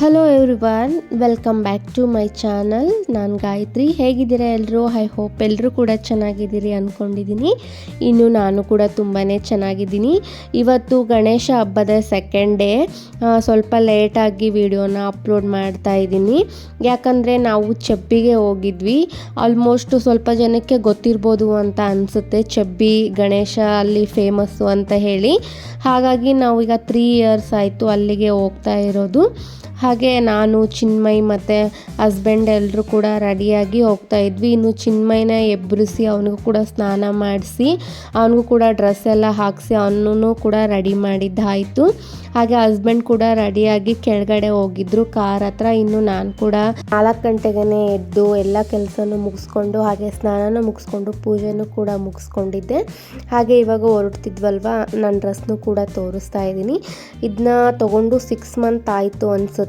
Hello everyone welcome back to my channel ನಾನು ಗಾಯತ್ರಿ, ಹೇಗಿದ್ದೀರಾ ಎಲ್ಲರೂ ಐ ಹೋಪ್ ಎಲ್ಲರೂ ಕೂಡ ಚೆನ್ನಾಗಿದ್ದೀರಿ ಅಂದ್ಕೊಂಡಿದ್ದೀನಿ ಇನ್ನು ನಾನು ಕೂಡ ತುಂಬಾ ಚೆನ್ನಾಗಿದ್ದೀನಿ. ಇವತ್ತು ಗಣೇಶ ಹಬ್ಬದ ಸೆಕೆಂಡ್ ಡೇ ಸ್ವಲ್ಪ ಲೇಟಾಗಿ ವಿಡಿಯೋನ ಅಪ್ಲೋಡ್ ಮಾಡ್ತಾ ಇದ್ದೀನಿ. ಯಾಕಂದರೆ ನಾವು ಚಬ್ಬಿಗೆ ಹೋಗಿದ್ವಿ. ಆಲ್ಮೋಸ್ಟ್ ಸ್ವಲ್ಪ ಜನಕ್ಕೆ ಗೊತ್ತಿರ್ಬೋದು ಅಂತ ಅನಿಸುತ್ತೆ. ಚಬ್ಬಿ ಗಣೇಶ ಅಲ್ಲಿ ಫೇಮಸ್ಸು ಅಂತ ಹೇಳಿ. ಹಾಗಾಗಿ ನಾವೀಗ ತ್ರೀ ಇಯರ್ಸ್ ಆಯಿತು ಅಲ್ಲಿಗೆ ಹೋಗ್ತಾ ಇರೋದು. ಹಾಗೆ ನಾನು, ಚಿನ್ಮಯ್ ಮತ್ತು ಹಸ್ಬೆಂಡ್ ಎಲ್ಲರೂ ಕೂಡ ರೆಡಿಯಾಗಿ ಹೋಗ್ತಾ ಇದ್ವಿ. ಇನ್ನು ಚಿನ್ಮಯ್ನ ಎಬ್ಬರಿಸಿ ಅವನಿಗೂ ಕೂಡ ಸ್ನಾನ ಮಾಡಿಸಿ, ಅವನಿಗೂ ಕೂಡ ಡ್ರೆಸ್ ಎಲ್ಲ ಹಾಕಿಸಿ ಅವನೂ ಕೂಡ ರೆಡಿ ಮಾಡಿದ್ದಾಯಿತು. ಹಾಗೆ ಹಸ್ಬೆಂಡ್ ಕೂಡ ರೆಡಿಯಾಗಿ ಕೆಳಗಡೆ ಹೋಗಿದ್ರು, ಕಾರ್ ಹತ್ರ. ಇನ್ನು ನಾನು ಕೂಡ ನಾಲ್ಕು ಗಂಟೆಗೇ ಎದ್ದು ಎಲ್ಲ ಕೆಲಸನೂ ಮುಗಿಸ್ಕೊಂಡು, ಹಾಗೆ ಸ್ನಾನನೂ ಮುಗಿಸ್ಕೊಂಡು, ಪೂಜೆನೂ ಕೂಡ ಮುಗಿಸ್ಕೊಂಡಿದ್ದೆ. ಹಾಗೆ ಇವಾಗ ಹೊರಡ್ತಿದ್ವಲ್ವ ನನ್ನ ಡ್ರೆಸ್ನೂ ಕೂಡ ತೋರಿಸ್ತಾ ಇದ್ದೀನಿ. ಇದನ್ನ ತಗೊಂಡು ಸಿಕ್ಸ್ ಮಂತ್ ಆಯಿತು ಅನಿಸುತ್ತೆ.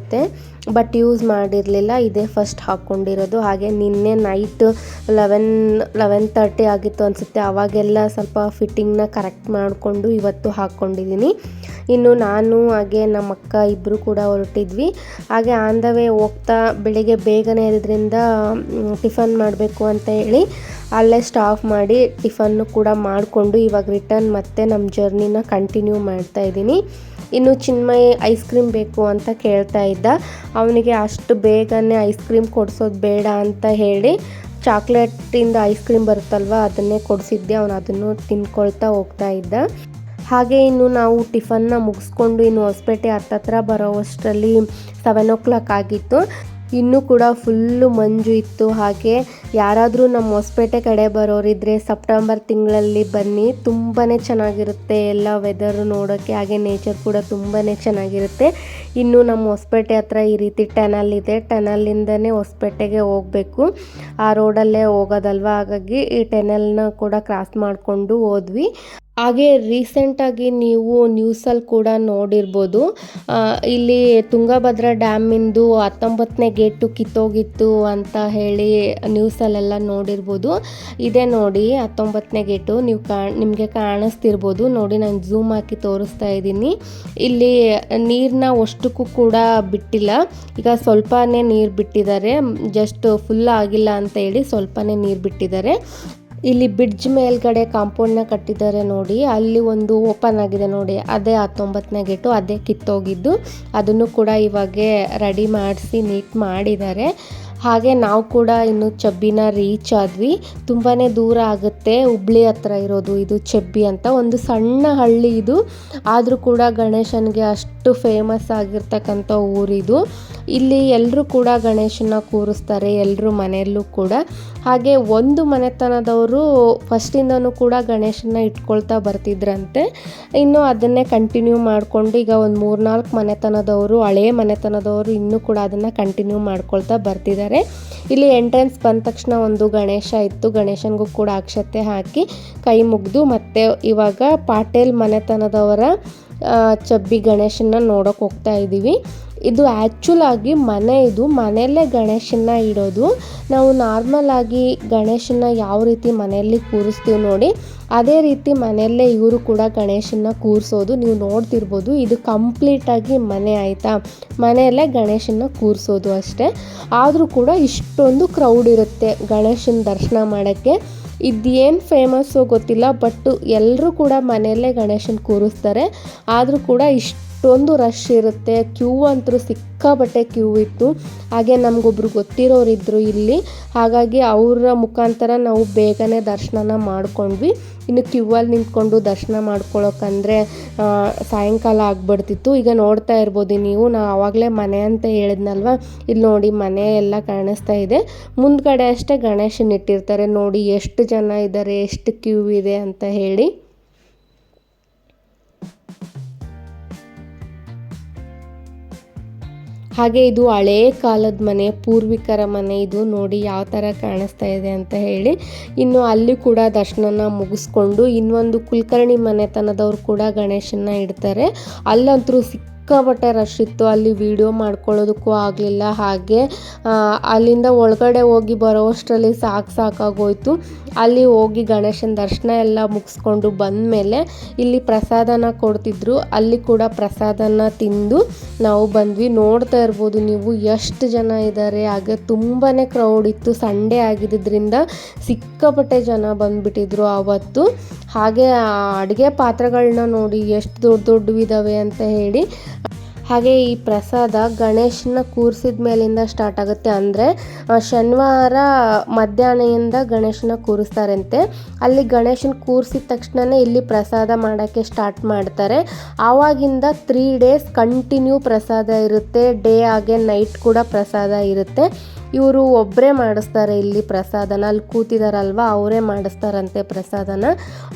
ಬಟ್ ಯೂಸ್ ಮಾಡಿರಲಿಲ್ಲ. ಇದೇ ಫಸ್ಟ್ ಹಾಕ್ಕೊಂಡಿರೋದು ಹಾಗೆ ನಿನ್ನೆ ನೈಟ್ ಲೆವೆನ್ ಲೆವೆನ್ ತರ್ಟಿ ಆಗಿತ್ತು ಅನಿಸುತ್ತೆ. ಅವಾಗೆಲ್ಲ ಸ್ವಲ್ಪ ಫಿಟ್ಟಿಂಗ್ನ ಕರೆಕ್ಟ್ ಮಾಡಿಕೊಂಡು ಇವತ್ತು ಹಾಕ್ಕೊಂಡಿದ್ದೀನಿ ಇನ್ನು ನಾನು, ಹಾಗೆ ನಮ್ಮ ಅಕ್ಕ ಇಬ್ಬರು ಕೂಡ ಹೊರಟಿದ್ವಿ. ಹಾಗೆ ಆನ್ ಹೋಗ್ತಾ ಬೆಳಿಗ್ಗೆ ಬೇಗನೆ ಇರೋದ್ರಿಂದ ಟಿಫನ್ ಮಾಡಬೇಕು ಅಂತ ಹೇಳಿ ಅಲ್ಲೇ ಸ್ಟಾಫ್ ಮಾಡಿ ಟಿಫನ್ನು ಕೂಡ ಮಾಡಿಕೊಂಡು ಇವಾಗ ರಿಟರ್ನ್ ಮತ್ತೆ ನಮ್ಮ ಜರ್ನಿನ ಕಂಟಿನ್ಯೂ ಮಾಡ್ತಾ ಇದ್ದೀನಿ. ಇನ್ನು ಚಿನ್ಮಯ್ ಐಸ್ ಕ್ರೀಮ್ ಬೇಕು ಅಂತ ಕೇಳ್ತಾ ಇದ್ದ. ಅವನಿಗೆ ಅಷ್ಟು ಬೇಗನೆ ಐಸ್ ಕ್ರೀಮ್ ಕೊಡಿಸೋದು ಬೇಡ ಅಂತ ಹೇಳಿ ಚಾಕ್ಲೇಟಿಂದ ಐಸ್ ಕ್ರೀಮ್ ಬರುತ್ತಲ್ವ ಅದನ್ನೇ ಕೊಡಿಸಿದ್ದೆ. ಅವನು ಅದನ್ನು ತಿನ್ಕೊಳ್ತಾ ಹೋಗ್ತಾ ಇದ್ದ. ಹಾಗೆ ಇನ್ನು ನಾವು ಟಿಫನ್ನ ಮುಗಿಸ್ಕೊಂಡು ಇನ್ನು ಹೊಸಪೇಟೆ ಹತ್ತತ್ರ ಬರೋವಷ್ಟರಲ್ಲಿ ಸೆವೆನ್ ಓ ಕ್ಲಾಕ್ ಆಗಿತ್ತು. ಇನ್ನೂ ಕೂಡ ಫುಲ್ಲು ಮಂಜು ಇತ್ತು. ಹಾಗೆ ಯಾರಾದರೂ ನಮ್ಮ ಹೊಸಪೇಟೆ ಕಡೆ ಬರೋರಿದ್ರೆ ಸೆಪ್ಟೆಂಬರ್ ತಿಂಗಳಲ್ಲಿ ಬನ್ನಿ. ತುಂಬಾ ಚೆನ್ನಾಗಿರುತ್ತೆ ಎಲ್ಲ ವೆದರು ನೋಡೋಕ್ಕೆ ಹಾಗೆ ನೇಚರ್ ಕೂಡ ತುಂಬಾ ಚೆನ್ನಾಗಿರುತ್ತೆ. ಇನ್ನು ನಮ್ಮ ಹೊಸಪೇಟೆ ಹತ್ರ ಈ ರೀತಿ ಟನಲ್ ಇದೆ. ಟನಲ್ಲಿಂದನೇ ಹೊಸಪೇಟೆಗೆ ಹೋಗಬೇಕು. ಆ ರೋಡಲ್ಲೇ ಹೋಗೋದಲ್ವ? ಹಾಗಾಗಿ ಈ ಟೆನಲ್ನ ಕೂಡ ಕ್ರಾಸ್ ಮಾಡಿಕೊಂಡು ಹೋದ್ವಿ. ಹಾಗೆ ರೀಸೆಂಟಾಗಿ ನೀವು ನ್ಯೂಸಲ್ಲಿ ಕೂಡ ನೋಡಿರ್ಬೋದು. ಇಲ್ಲಿ ತುಂಗಭದ್ರಾ ಡ್ಯಾಮಿಂದು ಹತ್ತೊಂಬತ್ತನೇ ಗೇಟು ಕಿತ್ತೋಗಿತ್ತು ಅಂತ ಹೇಳಿ ನ್ಯೂಸಲ್ಲೆಲ್ಲ ನೋಡಿರ್ಬೋದು. ಇದೇ ನೋಡಿ ಹತ್ತೊಂಬತ್ತನೇ ಗೇಟು, ನೀವು ಕಾ, ನಿಮಗೆ ಕಾಣಿಸ್ತಿರ್ಬೋದು. ನೋಡಿ ನಾನು ಝೂಮ್ ಹಾಕಿ ತೋರಿಸ್ತಾ ಇದ್ದೀನಿ. ಇಲ್ಲಿ ನೀರನ್ನ ಅಷ್ಟಕ್ಕೂ ಕೂಡ ಬಿಟ್ಟಿಲ್ಲ. ಈಗ ಸ್ವಲ್ಪನೇ ನೀರು ಬಿಟ್ಟಿದ್ದಾರೆ. ಜಸ್ಟ್ ಫುಲ್ ಆಗಿಲ್ಲ ಅಂತ ಹೇಳಿ ಸ್ವಲ್ಪನೇ ನೀರು ಬಿಟ್ಟಿದ್ದಾರೆ. ಇಲ್ಲಿ ಬ್ರಿಡ್ಜ್ ಮೇಲ್ಗಡೆ ಕಾಂಪೌಂಡ್ನ ಕಟ್ಟಿದ್ದಾರೆ ನೋಡಿ. ಅಲ್ಲಿ ಒಂದು ಓಪನ್ ಆಗಿದೆ ನೋಡಿ. ಅದೇ ಹತ್ತೊಂಬತ್ತನೇ ಗೇಟು, ಅದೇ ಕಿತ್ತೋಗಿದ್ದು. ಅದನ್ನು ಕೂಡ ಇವಾಗೆ ರೆಡಿ ಮಾಡಿಸಿ ನೀಟ್ ಮಾಡಿದ್ದಾರೆ. ಹಾಗೆ ನಾವು ಕೂಡ ಇನ್ನು ಚಬ್ಬಿನ ರೀಚ್ ಆದ್ವಿ. ತುಂಬಾ ದೂರ ಆಗುತ್ತೆ. ಹುಬ್ಳಿ ಹತ್ರ ಇರೋದು ಇದು ಚಬ್ಬಿ ಅಂತ. ಒಂದು ಸಣ್ಣ ಹಳ್ಳಿ ಇದು. ಆದರೂ ಕೂಡ ಗಣೇಶನಿಗೆ ಅಷ್ಟು ಫೇಮಸ್ ಆಗಿರ್ತಕ್ಕಂಥ ಊರಿದು ಇಲ್ಲಿ ಎಲ್ಲರೂ ಕೂಡ ಗಣೇಶನ ಕೂರಿಸ್ತಾರೆ ಎಲ್ಲರೂ ಮನೆಯಲ್ಲೂ ಕೂಡ. ಹಾಗೆ ಒಂದು ಮನೆತನದವರು ಫಸ್ಟಿಂದನೂ ಕೂಡ ಗಣೇಶನ ಇಟ್ಕೊಳ್ತಾ ಬರ್ತಿದ್ರಂತೆ. ಇನ್ನು ಅದನ್ನೇ ಕಂಟಿನ್ಯೂ ಮಾಡಿಕೊಂಡು ಈಗ ಒಂದು ಮೂರ್ನಾಲ್ಕು ಮನೆತನದವರು ಹಳೆಯ ಮನೆತನದವರು ಇನ್ನೂ ಕೂಡ ಅದನ್ನು ಕಂಟಿನ್ಯೂ ಮಾಡ್ಕೊಳ್ತಾ ಬರ್ತಿದ್ದಾರೆ. ಇಲ್ಲಿ ಎಂಟ್ರೆನ್ಸ್ ಬಂದ ತಕ್ಷಣ ಒಂದು ಗಣೇಶ ಇತ್ತು. ಗಣೇಶನಿಗೂ ಕೂಡ ಅಕ್ಷತೆ ಹಾಕಿ ಕೈ ಮುಗಿದು ಮತ್ತೆ ಇವಾಗ ಪಾಟೇಲ್ ಮನೆತನದವರ ಚಬ್ಬಿ ಗಣೇಶನ ನೋಡೋಕೆ ಹೋಗ್ತಾ ಇದ್ದೀವಿ ಇದು ಆ್ಯಕ್ಚುಲ್ ಆಗಿ ಮನೆ ಇದು. ಮನೆಯಲ್ಲೇ ಗಣೇಶನ ಇಡೋದು. ನಾವು ನಾರ್ಮಲ್ ಆಗಿ ಗಣೇಶನ ಯಾವ ರೀತಿ ಮನೆಯಲ್ಲಿ ಕೂರಿಸ್ತೀವಿ ನೋಡಿ, ಅದೇ ರೀತಿ ಮನೆಯಲ್ಲೇ ಇವರು ಕೂಡ ಗಣೇಶನ ಕೂರಿಸೋದು. ನೀವು ನೋಡ್ತಿರ್ಬೋದು, ಇದು ಕಂಪ್ಲೀಟಾಗಿ ಮನೆ ಆಯಿತಾ? ಮನೆಯಲ್ಲೇ ಗಣೇಶನ ಕೂರಿಸೋದು ಅಷ್ಟೇ. ಆದರೂ ಕೂಡ ಇಷ್ಟೊಂದು ಕ್ರೌಡ್ ಇರುತ್ತೆ ಗಣೇಶನ ದರ್ಶನ ಮಾಡೋಕ್ಕೆ. ಇದೇನು ಫೇಮಸ್ಸು ಗೊತ್ತಿಲ್ಲ ಬಟ್ ಎಲ್ಲರೂ ಕೂಡ ಮನೆಯಲ್ಲೇ ಗಣೇಶನ ಕೂರಿಸ್ತಾರೆ. ಆದರೂ ಕೂಡ ಇಷ್ಟೊಂದು ರಶ್ ಇರುತ್ತೆ. ಕ್ಯೂ ಅಂತೂ ಸಿಕ್ಕಾಪಟ್ಟೆ ಕ್ಯೂ ಇತ್ತು. ಹಾಗೆ ನಮಗೊಬ್ರು ಗೊತ್ತಿರೋರಿದ್ದರು ಇಲ್ಲಿ. ಹಾಗಾಗಿ ಅವರ ಮುಖಾಂತರ ನಾವು ಬೇಗನೆ ದರ್ಶನನ ಮಾಡ್ಕೊಂಡ್ವಿ. ಇನ್ನು ಕ್ಯೂ ಅಲ್ಲಿ ನಿಂತ್ಕೊಂಡು ದರ್ಶನ ಮಾಡ್ಕೊಳ್ಳೋಕಂದ್ರೆ ಸಾಯಂಕಾಲ ಆಗ್ಬಿಡ್ತಿತ್ತು. ಈಗ ನೋಡ್ತಾ ಇರ್ಬೋದು ನೀವು, ನಾವು ಆವಾಗಲೇ ಮನೆ ಅಂತ ಹೇಳಿದ್ನಲ್ವ? ಇಲ್ಲಿ ನೋಡಿ ಮನೆ ಎಲ್ಲ ಕಾಣಿಸ್ತಾ ಇದೆ. ಮುಂದ್ಗಡೆ ಅಷ್ಟೇ ಗಣೇಶನ ಇಟ್ಟಿರ್ತಾರೆ. ನೋಡಿ ಎಷ್ಟು ಜನ ಇದ್ದಾರೆ ಎಷ್ಟು ಕ್ಯೂ ಇದೆ ಅಂತ ಹೇಳಿ. ಹಾಗೆ ಇದು ಹಳೆ ಕಾಲದ ಮನೆ, ಪೂರ್ವಿಕರ ಮನೆ. ಇದು ನೋಡಿ ಯಾವ ಥರ ಕಾಣಿಸ್ತಾ ಇದೆ ಅಂತ ಹೇಳಿ. ಇನ್ನು ಅಲ್ಲಿ ಕೂಡ ದರ್ಶನನ ಮುಗಿಸ್ಕೊಂಡು ಇನ್ನೊಂದು ಕುಲಕರ್ಣಿ ಮನೆತನದವ್ರು ಕೂಡ ಗಣೇಶನ ಇಡ್ತಾರೆ. ಅಲ್ಲಂತರೂ ಸಿಕ್ಕ ಸಿಕ್ಕಾಪಟ್ಟೆ ರಶ್ ಇತ್ತು, ಅಲ್ಲಿ ವಿಡಿಯೋ ಮಾಡ್ಕೊಳ್ಳೋದಕ್ಕೂ ಆಗಲಿಲ್ಲ. ಹಾಗೆ ಅಲ್ಲಿಂದ ಒಳಗಡೆ ಹೋಗಿ ಬರೋಷ್ಟರಲ್ಲಿ ಸಾಕು ಸಾಕಾಗೋಯ್ತು. ಅಲ್ಲಿ ಹೋಗಿ ಗಣೇಶನ ದರ್ಶನ ಎಲ್ಲ ಮುಗಿಸ್ಕೊಂಡು ಬಂದಮೇಲೆ ಇಲ್ಲಿ ಪ್ರಸಾದನ ಕೊಡ್ತಿದ್ರು. ಅಲ್ಲಿ ಕೂಡ ಪ್ರಸಾದನ ತಿಂದು ನಾವು ಬಂದ್ವಿ. ನೋಡ್ತಾ ಇರ್ಬೋದು ನೀವು ಎಷ್ಟು ಜನ ಇದ್ದಾರೆ ಹಾಗೆ ತುಂಬಾ ಕ್ರೌಡ್ ಇತ್ತು. ಸಂಡೇ ಆಗಿದ್ದರಿಂದ ಸಿಕ್ಕಾಪಟ್ಟೆ ಜನ ಬಂದುಬಿಟ್ಟಿದ್ರು ಆವತ್ತು ಹಾಗೆ ಅಡುಗೆ ಪಾತ್ರೆಗಳನ್ನ ನೋಡಿ ಎಷ್ಟು ದೊಡ್ಡ ದೊಡ್ಡವಿದ್ದಾವೆ ಅಂತ ಹೇಳಿ ಹಾಗೆ ಈ ಪ್ರಸಾದ ಗಣೇಶನ ಕೂರಿಸಿದ ಮೇಲಿಂದ ಸ್ಟಾರ್ಟ್ ಆಗುತ್ತೆ ಅಂದರೆ ಶನಿವಾರ ಮಧ್ಯಾಹ್ನದಿಂದ ಗಣೇಶನ ಕೂರಿಸ್ತಾರಂತೆ. ಅಲ್ಲಿ ಗಣೇಶನ ಕೂರಿಸಿದ ತಕ್ಷಣನೇ ಇಲ್ಲಿ ಪ್ರಸಾದ ಮಾಡೋಕ್ಕೆ ಸ್ಟಾರ್ಟ್ ಮಾಡ್ತಾರೆ. ಆವಾಗಿಂದ ತ್ರೀ ಡೇಸ್ ಕಂಟಿನ್ಯೂ ಪ್ರಸಾದ ಇರುತ್ತೆ. ಡೇ ಹಾಗೆ ನೈಟ್ ಕೂಡ ಪ್ರಸಾದ ಇರುತ್ತೆ. ಇವರು ಒಬ್ಬರೇ ಮಾಡಿಸ್ತಾರೆ ಇಲ್ಲಿ ಪ್ರಸಾದನ. ಅಲ್ಲಿ ಕೂತಿದಾರಲ್ವ, ಅವರೇ ಮಾಡಿಸ್ತಾರಂತೆ ಪ್ರಸಾದನ.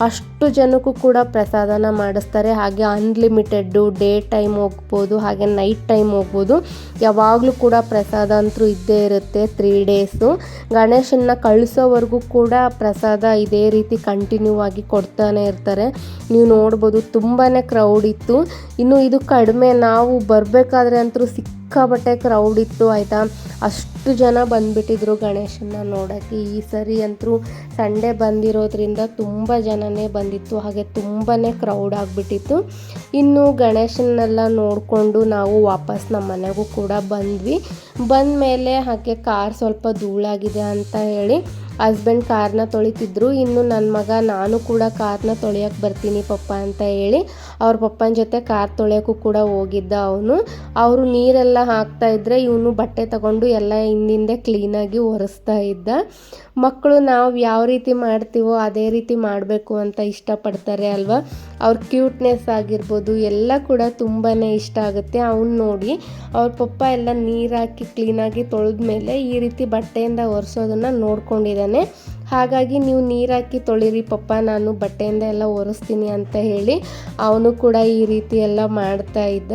ಅಷ್ಟು ಜನಕ್ಕೂ ಕೂಡ ಪ್ರಸಾದನ ಮಾಡಿಸ್ತಾರೆ. ಹಾಗೆ ಅನ್ಲಿಮಿಟೆಡ್ಡು ಡೇ ಟೈಮ್ ಹೋಗ್ಬೋದು, ಹಾಗೆ ನೈಟ್ ಟೈಮ್ ಹೋಗ್ಬೋದು. ಯಾವಾಗಲೂ ಕೂಡ ಪ್ರಸಾದ ಅಂತೂ ಇದ್ದೇ ಇರುತ್ತೆ ತ್ರೀ ಡೇಸು ಗಣೇಶನ್ನ ಕಳಿಸೋವರೆಗೂ ಕೂಡ ಪ್ರಸಾದ ಇದೇ ರೀತಿ ಕಂಟಿನ್ಯೂ ಆಗಿ ಕೊಡ್ತಾನೆ ಇರ್ತಾರೆ. ನೀವು ನೋಡ್ಬೋದು ತುಂಬಾ ಕ್ರೌಡ್ ಇತ್ತು. ಇನ್ನು ಇದು ಕಡಿಮೆ, ನಾವು ಬರಬೇಕಾದ್ರೆ ಅಂತೂ ಸಿಕ್ಕಾಬಟ್ಟೆ ಕ್ರೌಡ್ ಇತ್ತು, ಆಯಿತಾ? ಅಷ್ಟು ಜನ ಬಂದುಬಿಟ್ಟಿದ್ರು ಗಣೇಶನ ನೋಡೋಕ್ಕೆ. ಈ ಸರಿ ಅಂತೂ ಸಂಡೇ ಬಂದಿರೋದ್ರಿಂದ ತುಂಬ ಜನನೇ ಬಂದಿತ್ತು, ಹಾಗೆ ತುಂಬಾ ಕ್ರೌಡ್ ಆಗಿಬಿಟ್ಟಿತ್ತು. ಇನ್ನು ಗಣೇಶನ್ನೆಲ್ಲ ನೋಡಿಕೊಂಡು ನಾವು ವಾಪಸ್ ನಮ್ಮ ಮನೆಗೂ ಕೂಡ ಬಂದ್ವಿ. ಬಂದ ಮೇಲೆ ಹಾಗೆ ಕಾರ್ ಸ್ವಲ್ಪ ಧೂಳಾಗಿದೆ ಅಂತ ಹೇಳಿ ಹಸ್ಬೆಂಡ್ ಕಾರ್ನ ತೊಳಿತಿದ್ರು. ಇನ್ನು ನನ್ನ ಮಗ, ನಾನು ಕೂಡ ಕಾರ್ನ ತೊಳೆಯೋಕೆ ಬರ್ತೀನಿ ಪಪ್ಪ ಅಂತ ಹೇಳಿ ಅವ್ರ ಪಪ್ಪನ ಜೊತೆ ಕಾರ್ ತೊಳೆಯೋಕ್ಕೂ ಕೂಡ ಹೋಗಿದ್ದ ಅವನು. ಅವರು ನೀರೆಲ್ಲ ಹಾಕ್ತಾ ಇದ್ರೆ ಇವನು ಬಟ್ಟೆ ತಗೊಂಡು ಎಲ್ಲ ಹಿಂದಿಂದೆ ಕ್ಲೀನಾಗಿ ಒರೆಸ್ತಾ ಇದ್ದ. ಮಕ್ಕಳು ನಾವು ಯಾವ ರೀತಿ ಮಾಡ್ತೀವೋ ಅದೇ ರೀತಿ ಮಾಡಬೇಕು ಅಂತ ಇಷ್ಟಪಡ್ತಾರೆ ಅಲ್ವಾ? ಅವ್ರ ಕ್ಯೂಟ್ನೆಸ್ ಆಗಿರ್ಬೋದು ಎಲ್ಲ ಕೂಡ ತುಂಬಾ ಇಷ್ಟ ಆಗುತ್ತೆ. ಅವ್ನು ನೋಡಿ ಅವ್ರ ಪಪ್ಪ ಎಲ್ಲ ನೀರಾಕಿ ಕ್ಲೀನಾಗಿ ತೊಳೆದ್ಮೇಲೆ ಈ ರೀತಿ ಬಟ್ಟೆಯಿಂದ ಒರೆಸೋದನ್ನು ನೋಡ್ಕೊಂಡಿದ್ದಾನೆ. ಹಾಗಾಗಿ ನೀವು ನೀರಾಕಿ ತೊಳಿರಿ ಪಪ್ಪ, ನಾನು ಬಟ್ಟೆಯಿಂದ ಎಲ್ಲ ಒರೆಸ್ತೀನಿ ಅಂತ ಹೇಳಿ ಅವನು ಕೂಡ ಈ ರೀತಿ ಎಲ್ಲ ಮಾಡ್ತಾ ಇದ್ದ.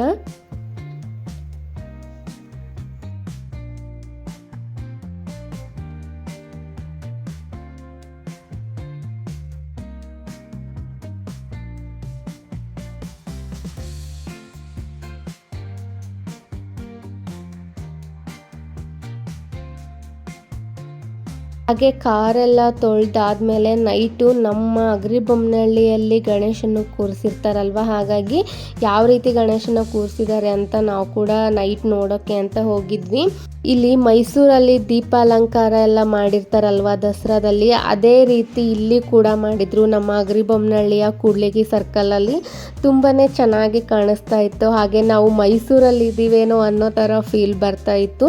ಹಾಗೆ ಕಾರೆಲ್ಲ ತೊಳೆದಾದ್ಮೇಲೆ ನೈಟು ನಮ್ಮ ಅಗ್ರಿಬೊಮ್ಮನಹಳ್ಳಿಯಲ್ಲಿ ಗಣೇಶನ ಕೂರಿಸಿರ್ತಾರಲ್ವ? ಹಾಗಾಗಿ ಯಾವ ರೀತಿ ಗಣೇಶನ ಕೂರಿಸಿದ್ದಾರೆ ಅಂತ ನಾವು ಕೂಡ ನೈಟ್ ನೋಡೋಕ್ಕೆ ಅಂತ ಹೋಗಿದ್ವಿ. ಇಲ್ಲಿ ಮೈಸೂರಲ್ಲಿ ದೀಪಾಲಂಕಾರ ಎಲ್ಲ ಮಾಡಿರ್ತಾರಲ್ವ ದಸರಾದಲ್ಲಿ? ಅದೇ ರೀತಿ ಇಲ್ಲಿ ಕೂಡ ಮಾಡಿದ್ರು ನಮ್ಮ ಅಗ್ರಿಬೊಮ್ಮನಹಳ್ಳಿಯ ಕೂಡ್ಲಿಗಿ ಸರ್ಕಲಲ್ಲಿ ತುಂಬಾ ಚೆನ್ನಾಗಿ ಕಾಣಿಸ್ತಾ ಇತ್ತು. ಹಾಗೆ ನಾವು ಮೈಸೂರಲ್ಲಿ ಇದ್ದೀವೇನೋ ಅನ್ನೋ ಥರ ಫೀಲ್ ಬರ್ತಾ ಇತ್ತು.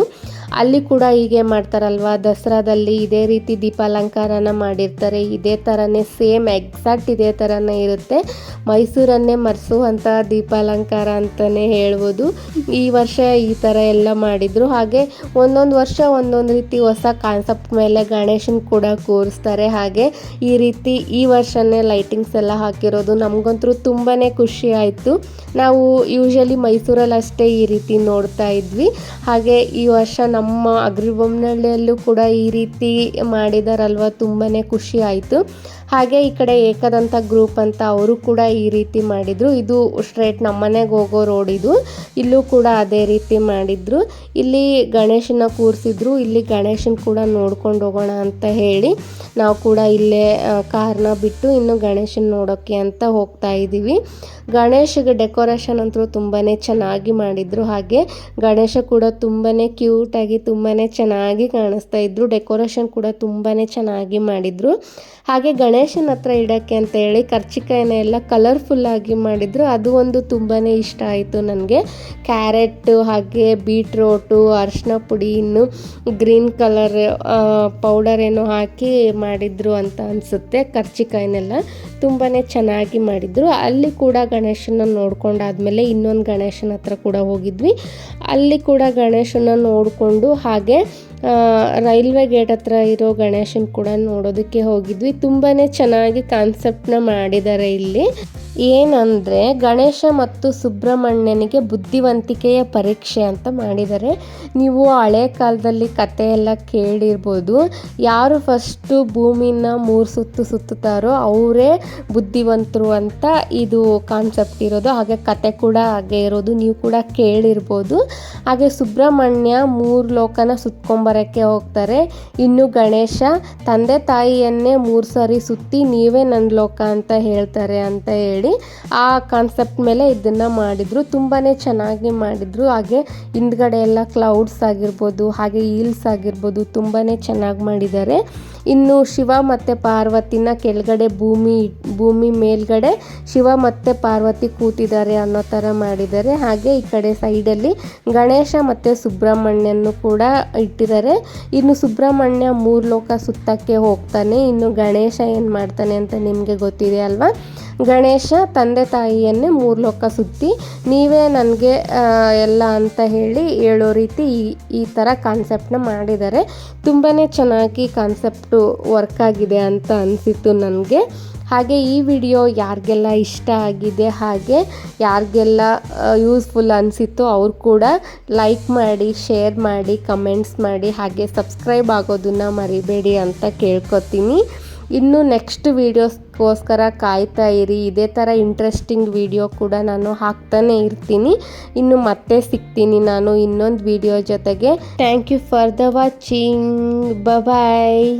ಅಲ್ಲಿ ಕೂಡ ಹೀಗೆ ಮಾಡ್ತಾರಲ್ವ? ದಸರಾದಲ್ಲಿ ಇದೇ ರೀತಿ ದೀಪಾಲಂಕಾರನ ಮಾಡಿರ್ತಾರೆ. ಇದೇ ಥರನೇ ಸೇಮ್ ಎಕ್ಸಾಕ್ಟ್ ಇದೇ ಥರನೇ ಇರುತ್ತೆ. ಮೈಸೂರನ್ನೇ ಮರೆಸುವಂಥ ದೀಪಾಲಂಕಾರ ಅಂತಲೇ ಹೇಳ್ಬೋದು. ಈ ವರ್ಷ ಈ ಥರ ಎಲ್ಲ ಮಾಡಿದರು. ಹಾಗೆ ಒಂದೊಂದು ವರ್ಷ ಒಂದೊಂದು ರೀತಿ ಹೊಸ ಕಾನ್ಸೆಪ್ಟ್ ಮೇಲೆ ಗಣೇಶನ್ ಕೂಡ ಕೂರಿಸ್ತಾರೆ. ಹಾಗೆ ಈ ರೀತಿ ಈ ವರ್ಷನೇ ಲೈಟಿಂಗ್ಸ್ ಎಲ್ಲ ಹಾಕಿರೋದು ನಮಗಂತೂ ತುಂಬಾ ಖುಷಿ ಆಯಿತು. ನಾವು ಯೂಶಲಿ ಮೈಸೂರಲ್ಲಿ ಅಷ್ಟೇ ಈ ರೀತಿ ನೋಡ್ತಾ ಇದ್ವಿ. ಹಾಗೆ ಈ ವರ್ಷ ನಮ್ಮ ಅಗ್ರಿಬೊಮ್ಮನಹಳ್ಳಿಯಲ್ಲೂ ಕೂಡ ಈ ರೀತಿ ಮಾಡಿದಾರಲ್ವ ತುಂಬಾ ಖುಷಿ ಆಯಿತು. ಹಾಗೆ ಈ ಕಡೆ ಏಕದಂತ ಗ್ರೂಪ್ ಅಂತ ಅವರು ಕೂಡ ಈ ರೀತಿ ಮಾಡಿದರು. ಇದು ಸ್ಟ್ರೇಟ್ ನಮ್ಮನೆಗೆ ಹೋಗೋ ರೋಡ್ ಇದು. ಇಲ್ಲೂ ಕೂಡ ಅದೇ ರೀತಿ ಮಾಡಿದ್ರು. ಇಲ್ಲಿ ಗಣೇಶನ ಕೂರಿಸಿದ್ರು. ಇಲ್ಲಿ ಗಣೇಶನ ಕೂಡ ನೋಡ್ಕೊಂಡು ಹೋಗೋಣ ಅಂತ ಹೇಳಿ ನಾವು ಕೂಡ ಇಲ್ಲೇ ಕಾರ್ನ ಬಿಟ್ಟು ಇನ್ನು ಗಣೇಶನ ನೋಡೋಕ್ಕೆ ಅಂತ ಹೋಗ್ತಾ ಇದ್ದೀವಿ ಗಣೇಶಗೆ ಡೆಕೋರೇಷನ್ ಅಂತೂ ತುಂಬಾ ಚೆನ್ನಾಗಿ ಮಾಡಿದ್ರು. ಹಾಗೆ ಗಣೇಶ ಕೂಡ ತುಂಬಾ ಕ್ಯೂಟಾಗಿ ತುಂಬಾ ಚೆನ್ನಾಗಿ ಕಾಣಿಸ್ತಾ ಇದ್ರು. ಡೆಕೋರೇಷನ್ ಕೂಡ ತುಂಬಾ ಚೆನ್ನಾಗಿ ಮಾಡಿದ್ರು. ಹಾಗೆ ಗಣೇಶನ ಹತ್ರ ಇಡೋಕ್ಕೆ ಅಂತ ಹೇಳಿ ಕರ್ಚಿಕಾಯಿನ ಎಲ್ಲ ಕಲರ್ಫುಲ್ ಆಗಿ ಮಾಡಿದ್ರು. ಅದು ಒಂದು ತುಂಬಾ ಇಷ್ಟ ಆಯಿತು ನನಗೆ. ಕ್ಯಾರೆಟ್ ಹಾಗೆ ಬೀಟ್ರೋಟು ಅರಿಶಿನ ಪುಡಿ, ಇನ್ನು ಗ್ರೀನ್ ಕಲರ್ ಪೌಡರ್ ಏನೋ ಹಾಕಿ ಮಾಡಿದ್ರು ಅಂತ ಅನಿಸುತ್ತೆ. ಕರ್ಚಿಕಾಯಿನೆಲ್ಲ ತುಂಬಾ ಚೆನ್ನಾಗಿ ಮಾಡಿದ್ರು. ಅಲ್ಲಿ ಕೂಡ ಗಣೇಶನ ನೋಡ್ಕೊಂಡಾದ್ಮೇಲೆ ಇನ್ನೊಂದು ಗಣೇಶನ ಹತ್ರ ಕೂಡ ಹೋಗಿದ್ವಿ. ಅಲ್ಲಿ ಕೂಡ ಗಣೇಶನ ನೋಡಿಕೊಂಡು ಹಾಗೆ ಆ, ರೈಲ್ವೆ ಗೇಟ್ ಹತ್ರ ಇರೋ ಗಣೇಶನ್ ಕೂಡ ನೋಡೋದಕ್ಕೆ ಹೋಗಿದ್ವಿ. ತುಂಬಾ ಚೆನ್ನಾಗಿ ಕಾನ್ಸೆಪ್ಟ್ನ ಮಾಡಿದ್ದಾರೆ ಇಲ್ಲಿ. ಏನಂದರೆ ಗಣೇಶ ಮತ್ತು ಸುಬ್ರಹ್ಮಣ್ಯನಿಗೆ ಬುದ್ಧಿವಂತಿಕೆಯ ಪರೀಕ್ಷೆ ಅಂತ ಮಾಡಿದ್ದಾರೆ. ನೀವು ಹಳೆ ಕಾಲದಲ್ಲಿ ಕತೆ ಎಲ್ಲ ಕೇಳಿರ್ಬೋದು. ಯಾರು ಫಸ್ಟು ಭೂಮಿನ ಮೂರು ಸುತ್ತು ಸುತ್ತುತ್ತಾರೋ ಅವರೇ ಬುದ್ಧಿವಂತರು ಅಂತ ಇದು ಕಾನ್ಸೆಪ್ಟ್ ಇರೋದು. ಹಾಗೆ ಕತೆ ಕೂಡ ಹಾಗೆ ಇರೋದು. ನೀವು ಕೂಡ ಕೇಳಿರ್ಬೋದು. ಹಾಗೆ ಸುಬ್ರಹ್ಮಣ್ಯ ಮೂರು ಲೋಕನ ಸುತ್ಕೊಂಬರೋಕ್ಕೆ ಹೋಗ್ತಾರೆ. ಇನ್ನು ಗಣೇಶ ತಂದೆ ತಾಯಿಯನ್ನೇ ಮೂರು ಸಾರಿ ಸುತ್ತಿ ನೀವೇ ನನ್ನ ಲೋಕ ಅಂತ ಹೇಳ್ತಾರೆ ಅಂತ ಹೇಳಿ ಆ ಕಾನ್ಸೆಪ್ಟ್ ಮೇಲೆ ಇದನ್ನು ಮಾಡಿದರು. ತುಂಬಾ ಚೆನ್ನಾಗಿ ಮಾಡಿದರು. ಹಾಗೆ ಹಿಂದ್ಗಡೆ ಎಲ್ಲ ಕ್ಲೌಡ್ಸ್ ಆಗಿರ್ಬೋದು, ಹಾಗೆ ಹೀಲ್ಸ್ ಆಗಿರ್ಬೋದು ತುಂಬಾ ಚೆನ್ನಾಗಿ ಮಾಡಿದ್ದಾರೆ. ಇನ್ನು ಶಿವ ಮತ್ತು ಪಾರ್ವತಿನ ಕೆಳಗಡೆ ಭೂಮಿ ಭೂಮಿ ಮೇಲ್ಗಡೆ ಶಿವ ಮತ್ತು ಪಾರ್ವತಿ ಕೂತಿದ್ದಾರೆ ಅನ್ನೋ ಥರ ಮಾಡಿದ್ದಾರೆ. ಹಾಗೆ ಈ ಕಡೆ ಸೈಡಲ್ಲಿ ಗಣೇಶ ಮತ್ತು ಸುಬ್ರಹ್ಮಣ್ಯನು ಕೂಡ ಇಟ್ಟಿದ್ದಾರೆ. ಇನ್ನು ಸುಬ್ರಹ್ಮಣ್ಯ ಮೂರು ಲೋಕ ಸುತ್ತಕ್ಕೆ ಹೋಗ್ತಾನೆ. ಇನ್ನು ಗಣೇಶ ಏನು ಮಾಡ್ತಾನೆ ಅಂತ ನಿಮಗೆ ಗೊತ್ತಿದೆ ಅಲ್ವಾ? ಗಣೇಶ ತಂದೆ ತಾಯಿಯನ್ನೇ ಮೂರು ಲೋಕ ಸುತ್ತಿ, ನೀವೇ ನನಗೆ ಎಲ್ಲ ಅಂತ ಹೇಳಿ ಹೇಳೋ ರೀತಿ ಈ ಈ ಥರ ಕಾನ್ಸೆಪ್ಟನ್ನ ಮಾಡಿದ್ದಾರೆ. ತುಂಬಾ ಚೆನ್ನಾಗಿ ಕಾನ್ಸೆಪ್ಟು ವರ್ಕ್ ಆಗಿದೆ ಅಂತ ಅನಿಸಿತ್ತು ನನಗೆ. ಹಾಗೆ ಈ ವಿಡಿಯೋ ಯಾರಿಗೆಲ್ಲ ಇಷ್ಟ ಆಗಿದೆ, ಹಾಗೆ ಯಾರಿಗೆಲ್ಲ ಯೂಸ್ಫುಲ್ ಅನಿಸಿತ್ತು ಅವ್ರು ಕೂಡ ಲೈಕ್ ಮಾಡಿ ಶೇರ್ ಮಾಡಿ ಕಮೆಂಟ್ಸ್ ಮಾಡಿ, ಹಾಗೆ ಸಬ್ಸ್ಕ್ರೈಬ್ ಆಗೋದನ್ನು ಮರಿಬೇಡಿ ಅಂತ ಕೇಳ್ಕೊತೀನಿ. ಇನ್ನು ನೆಕ್ಸ್ಟ್ ವೀಡಿಯೋಸ್ಗೋಸ್ಕರ ಕಾಯ್ತಾ ಇರಿ. ಇದೇ ಥರ ಇಂಟ್ರೆಸ್ಟಿಂಗ್ ವೀಡಿಯೋ ಕೂಡ ನಾನು ಹಾಕ್ತಾನೆ ಇರ್ತೀನಿ. ಇನ್ನು ಮತ್ತೆ ಸಿಗ್ತೀನಿ ನಾನು ಇನ್ನೊಂದು ವಿಡಿಯೋ ಜೊತೆಗೆ. Thank you for the watching bye